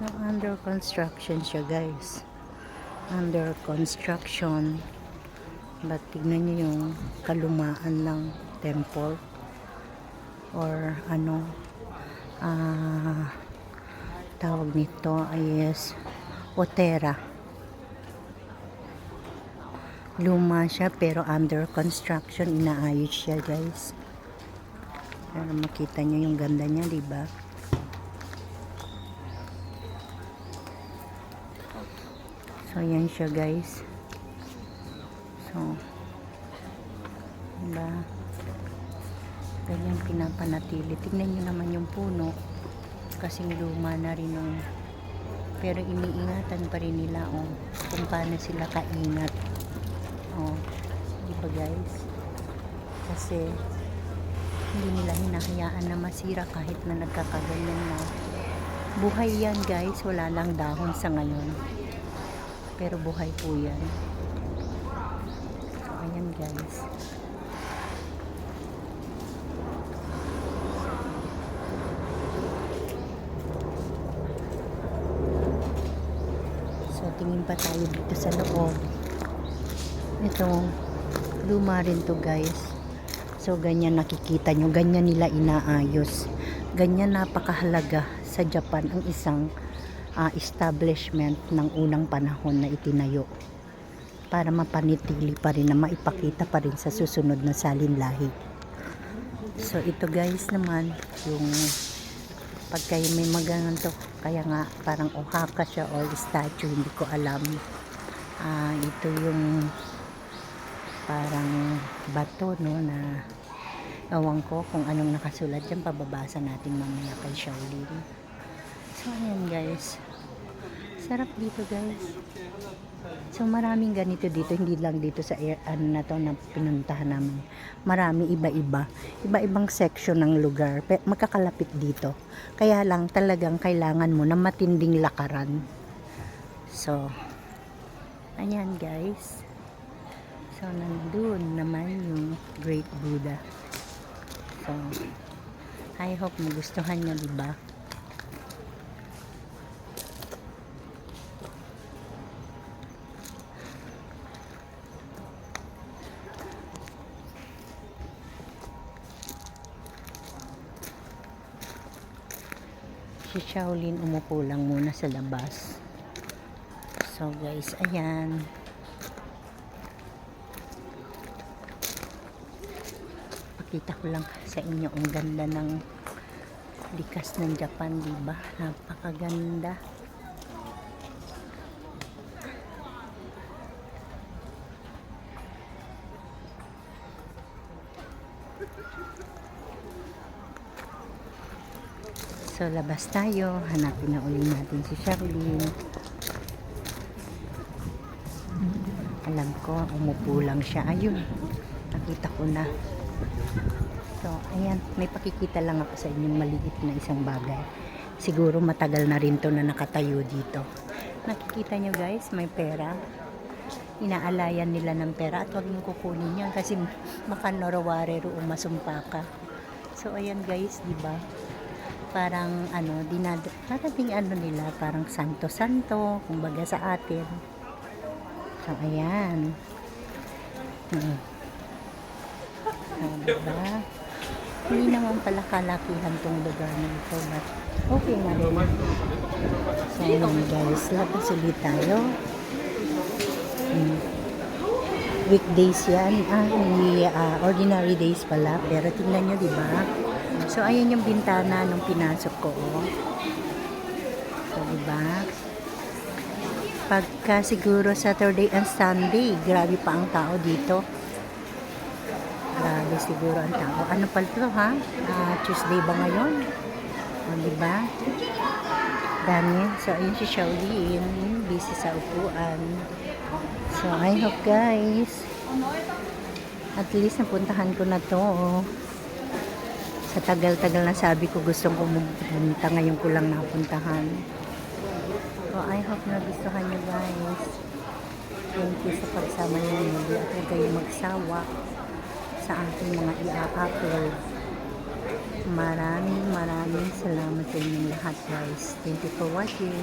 So, under construction siya guys. Under construction. But tignan niyo yung kalumaan ng temple. Or ano, ah, tawag nito ay yes, Otera. Luma siya pero under construction. Inaayos siya guys. Para makita niyo yung ganda niya, di ba? So, yan siya guys. So, diba? Ganyan pinapanatili. Tingnan nyo naman yung puno. Kasing luma na rin yung pero iniingatan pa rin nila oh, kung paano sila kaingat. Oh, di ba guys? Kasi hindi nila hinahayaan na masira kahit na nagkakaganyan na. Buhay yan guys, wala lang dahon sa ngayon. Pero buhay po yan. Ayan guys. So, tingin pa tayo dito sa loob. Ito, luma rin to guys. So, ganyan nakikita nyo. Ganyan nila inaayos. Ganyan napakahalaga sa Japan ang isang ah, establishment ng unang panahon na itinayo para mapanitili pa rin na maipakita pa rin sa susunod na salinlahi. So ito guys naman yung pagka may maganto kaya nga parang ohaka siya or statue hindi ko alam. Ah ito yung parang bato no na ewan ko kung anong nakasulat dyan pababasa natin mamaya kay Shaolin. So, ayan guys. Sarap dito guys. So, maraming ganito dito. Hindi lang dito sa air, ano na to na pinuntahan namin. Marami iba-iba. Iba-ibang section ng lugar. Pe, magkakalapit dito. Kaya lang talagang kailangan mo na matinding lakaran. So, ayan guys. So, nandun naman yung Great Buddha. So, I hope magustuhan nyo, di si Shaolin umupo lang muna sa labas. So guys, ayan. Pakita ko lang sa inyo ang ganda ng likas ng Japan, di ba? Napakaganda. So, labas tayo. Hanapin na uli natin si Charlene. Alam ko, umupo lang siya. Ayun, nakita ko na. So, ayan, may pakikita lang ako sa inyong maliit na isang bagay. Siguro matagal na rin to na nakatayo dito. Nakikita nyo guys, may pera. Inaalayan nila ng pera at huwag nyo kukunin yan kasi baka noraware o masumpa ka. So, ayan guys, di ba? Parang ano, dinad parang ding ano nila, parang santo-santo, kumbaga sa atin. So, ayan. Hmm. Diba? Hindi naman pala kalakihan tong lugar na ito, but okay nga rin. So, ayan guys, labas ulit tayo. Hmm. Weekdays yan, ah, hindi, ah, ordinary days pala, pero tingnan nyo, di ba? So, ayan yung bintana nung pinasok ko. Oh. So, diba? Pagka siguro Saturday and Sunday, grabe pa ang tao dito. Grabe siguro ang tao. Ano pala ito, ha? Ah, Tuesday ba ngayon? O, diba? Dami. So, ayun si Shaolin. Busy sa upuan. So, I hope guys. At least napuntahan ko na to. Oh sa tagal-tagal na sabi ko gustong pumunta ngayon ko lang napuntahan so I hope na gustuhan nyo guys thank you sa pagsama nyo muli at huwag kayong magsawa sa aking mga i-upload Maraming maraming salamat sa inyong lahat guys. Thank you for watching.